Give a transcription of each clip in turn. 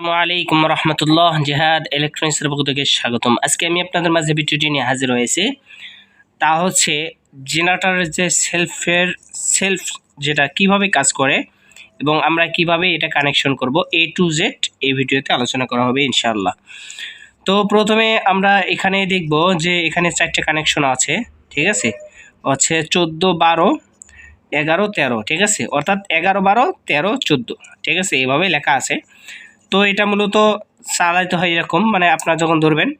আসসালামু আলাইকুম রহমতুল্লাহ, জেহাদ ইলেকট্রনিক্সের পক্ষ থেকে স্বাগতম। আজকে আমি আপনাদের মাঝে ভিডিওটি নিয়ে হাজির হয়েছি। তা হচ্ছে জেনারেটারের যে সেলফের, সেলফ যেটা কীভাবে কাজ করে এবং আমরা কীভাবে এটা কানেকশন করব এ টু জেড এই ভিডিওতে আলোচনা করা হবে ইনশাআল্লাহ। তো প্রথমে আমরা এখানে দেখব যে এখানে চারটে কানেকশন আছে, ঠিক আছে? হচ্ছে চোদ্দ, বারো, এগারো, তেরো, ঠিক আছে? অর্থাৎ এগারো, বারো, তেরো, চোদ্দ, ঠিক আছে? এভাবে লেখা আছে। তো এটা মূলত চালাইতে হয় এরকম মানে আপনারা যখন ধরবেন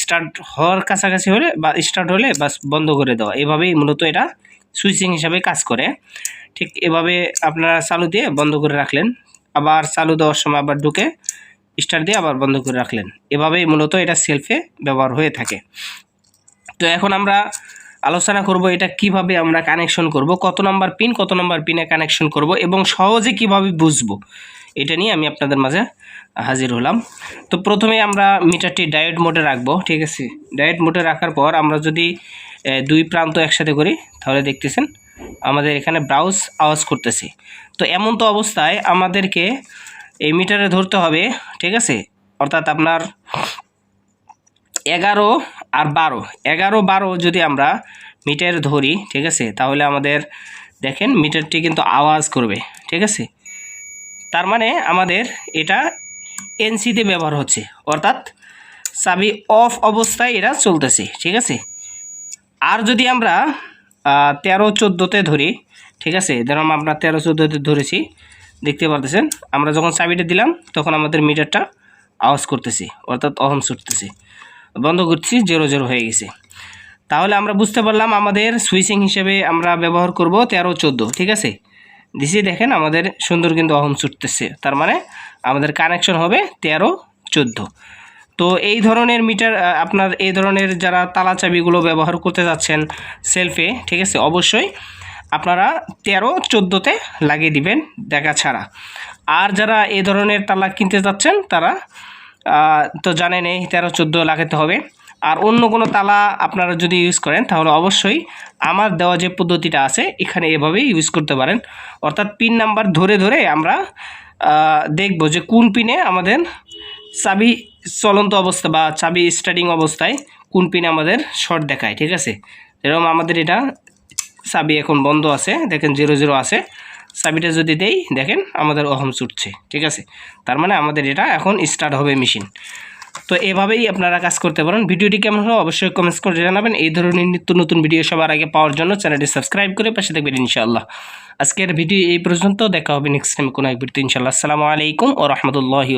স্টার্ট হওয়ার কাছাকাছি হলে বা স্টার্ট হলে বাস বন্ধ করে দেওয়া। এভাবেই মূলত এটা সুইচিং হিসাবে কাজ করে। ঠিক এভাবে আপনারা চালু দিয়ে বন্ধ করে রাখলেন। আবার চালু দেওয়ার সময় আবার ঢুকে স্টার্ট দিয়ে আবার বন্ধ করে রাখলেন। এভাবেই মূলত এটা সেলফে ব্যবহার হয়ে থাকে। তো এখন আমরা আলোচনা করব এটা কীভাবে আমরা কানেকশন করব, কত নম্বর পিন কত নম্বর পিনে কানেকশন করব এবং সহজে কীভাবে বুঝব। এটা নিয়ে আমি আপনাদের মাঝে হাজির হলাম। তো প্রথমে আমরা মিটারটি ডায়েট মোডে রাখব, ঠিক আছে? ডায়েট মোডে রাখার পর আমরা যদি দুই প্রান্ত একসাথে করি, তাহলে দেখতেছেন আমাদের এখানে ব্রাউজ আওয়াজ করতেছে। তো এমন তো অবস্থায় আমাদেরকে এই মিটারে ধরতে হবে, ঠিক আছে? অর্থাৎ আপনার এগারো আর বারো। এগারো, বারো যদি আমরা মিটার ধরি, ঠিক আছে? তাহলে আমাদের, দেখেন মিটারটি কিন্তু আওয়াজ করবে, ঠিক আছে? তার মানে আমাদের এটা এনসিতে ব্যবহার হচ্ছে। অর্থাৎ চাবি অফ অবস্থায় এটা চলতেছে, ঠিক আছে? আর যদি আমরা তেরো চোদ্দোতে ধরি, ঠিক আছে? যেরকম আমরা তেরো চোদ্দোতে ধরেছি, দেখতে পারতেছেন? আমরা যখন চাবিটা দিলাম, তখন আমাদের মিটারটা আওয়াজ করতেছি, অর্থাৎ অহম ছুটতেছে। বন্ধ করছি জিরো জিরো হয়ে গেছে। তাহলে আমরা বুঝতে পারলাম আমাদের সুইচিং হিসেবে আমরা ব্যবহার করব তেরো চোদ্দ, ঠিক আছে? দিছি দেখেন আমাদের সুন্দর কিন্তু অহম ছুটতেছে। তার মানে আমাদের কানেকশন হবে তেরো, চোদ্দ। তো এই ধরনের মিটার আপনার এই ধরনের যারা তালা চাবিগুলো ব্যবহার করতে যাচ্ছেন সেলফে ঠিক আছে? অবশ্যই আপনারা তেরো চোদ্দোতে লাগিয়ে দিবেন দেখা ছাড়া। আর যারা এই ধরনের তালা কিনতে যাচ্ছেন তারা তো জানেন এই তেরো, চোদ্দ লাগাতে হবে। আর অন্য কোনো তালা আপনারা যদি ইউজ করেন, তাহলে অবশ্যই আমার দেওয়া যে পদ্ধতিটা আছে, এখানে এভাবেই ইউজ করতে পারেন। অর্থাৎ পিন নাম্বার ধরে ধরে আমরা দেখব যে কোন পিনে আমাদের চাবি চলন্ত অবস্থা বা চাবি স্টার্টিং অবস্থায় কোন পিনে আমাদের শর্ট দেখায়, ঠিক আছে? এরকম আমাদের এটা চাবি এখন বন্ধ আছে, দেখেন জিরো জিরো আছে। চাবিটা যদি দেই, দেখেন আমাদের অহম ছুটছে, ঠিক আছে? তার মানে আমাদের এটা এখন স্টার্ট হবে মেশিন তো এভাবেই আপনারা কাজ করতে পারেন। ভিডিওটি কেমন হলো অবশ্যই কমেন্টস করে জানাবেন। এই ধরনের নিত্য নতুন ভিডিও সবার আগে পাওয়ার জন্য চ্যানেলটি সাবস্ক্রাইব করে পাশে থাকবেন ইনশাআল্লাহ। আজকের ভিডিও এই পর্যন্ত। দেখা হবে নেক্সট টাইম কোনো এক ভিডিও ইনশাআল্লাহ। আসসালামু আলাইকুম ও রহমতুল্লাহি